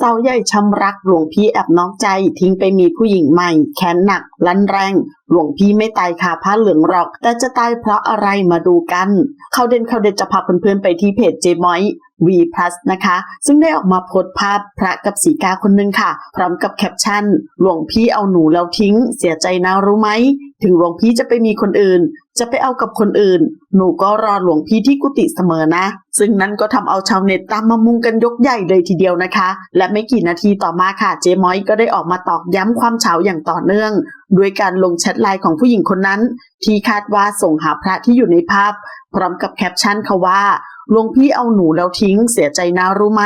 สาวใหญ่ช้ำรักหลวงพี่แอบนอกใจทิ้งไปมีผู้หญิงใหม่ แค้นหนัก ลันแรง หลวงพี่ไม่ตายคาผ้าเหลืองหรอก แต่จะตายเพราะอะไรมาดูกัน เขาเด่นเขาเด่นจะพาเพื่อนๆไปที่เพจเจมอย V plus นะคะ ซึ่งได้ออกมาโพสต์ภาพพระกับสีกาคนหนึ่งค่ะ พร้อมกับแคปชั่น หลวงพี่เอาหนูแล้วทิ้ง เสียใจนะรู้ไหม ถึงหลวงพี่จะไปมีคนอื่น จะไปเอากับคนอื่น หนูก็รอหลวงพี่ที่กุฏิเสมอนะ ซึ่งนั่นก็ทำเอาชาวเน็ตตามมามุงกันยกใหญ่เลยทีเดียวนะคะ และไม่กี่นาทีต่อมาค่ะ เจมอยก็ได้ออกมาตอกย้ำความเฉาอย่างต่อเนื่อง ด้วยการลงแชทไลน์ของผู้หญิงคนนั้น ที่คาดว่าส่งหาพระที่อยู่ในภาพ พร้อมกับแคปชั่นค่ะว่าหลวงพี่เอาหนูแล้วทิ้งเสียใจนะรู้ไหม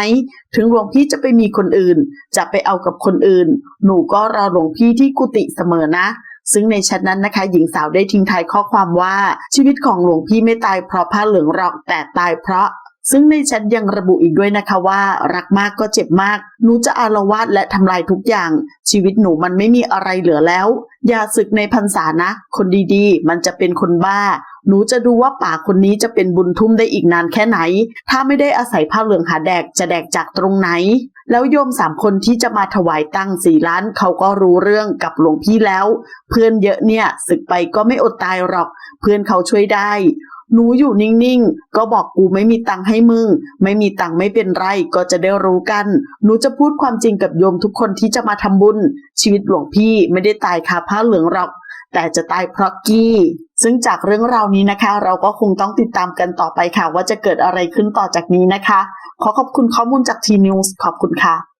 ถึงหลวงพี่จะไปมีคนอื่น จะไปเอากับคนอื่น หนูก็รอหลวงพี่ที่กุฏิเสมอนะ ซึ่งในแชทนั้นนะคะ หญิงสาวได้ทิ้งท้ายข้อความว่าชีวิตของหลวงพี่ไม่ตายเพราะผ้าเหลืองหรอกแต่ตายเพราะซึ่งในแชทยังระบุอีกด้วยนะคะว่า รักมากก็เจ็บมาก หนูจะอารวาสและทำลายทุกอย่าง ชีวิตหนูมันไม่มีอะไรเหลือแล้ว อย่าศึกในพรรษานะ คนดีๆ มันจะเป็นคนบ้า หนูจะดูว่าป่าคนนี้จะเป็นบุญทุ่มได้อีกนานแค่ไหน ถ้าไม่ได้อาศัยผ้าเหลืองหาแดกจะแดกจากตรงไหน แล้วโยมสามคนที่จะมาถวายตั้งสี่ล้านเขาก็รู้เรื่องกับหลวงพี่แล้ว เพื่อนเยอะเนี่ยศึกไปก็ไม่อดตายหรอก เพื่อนเขาช่วยได้ หนูอยู่นิ่งๆ ก็บอกกูไม่มีตังค์ให้มึง ไม่มีตังค์ไม่เป็นไรก็จะได้รู้กัน หนูจะพูดความจริงกับโยมทุกคนที่จะมาทำบุญ ชีวิตหลวงพี่ไม่ได้ตายคาผ้าเหลืองหรอก แต่จะตายเพราะกี้ ซึ่งจากเรื่องราวนี้นะคะ เราก็คงต้องติดตามกันต่อไปค่ะ ว่าจะเกิดอะไรขึ้นต่อจากนี้นะคะ ขอขอบคุณข้อมูลจากทีนิวส์ขอบคุณค่ะ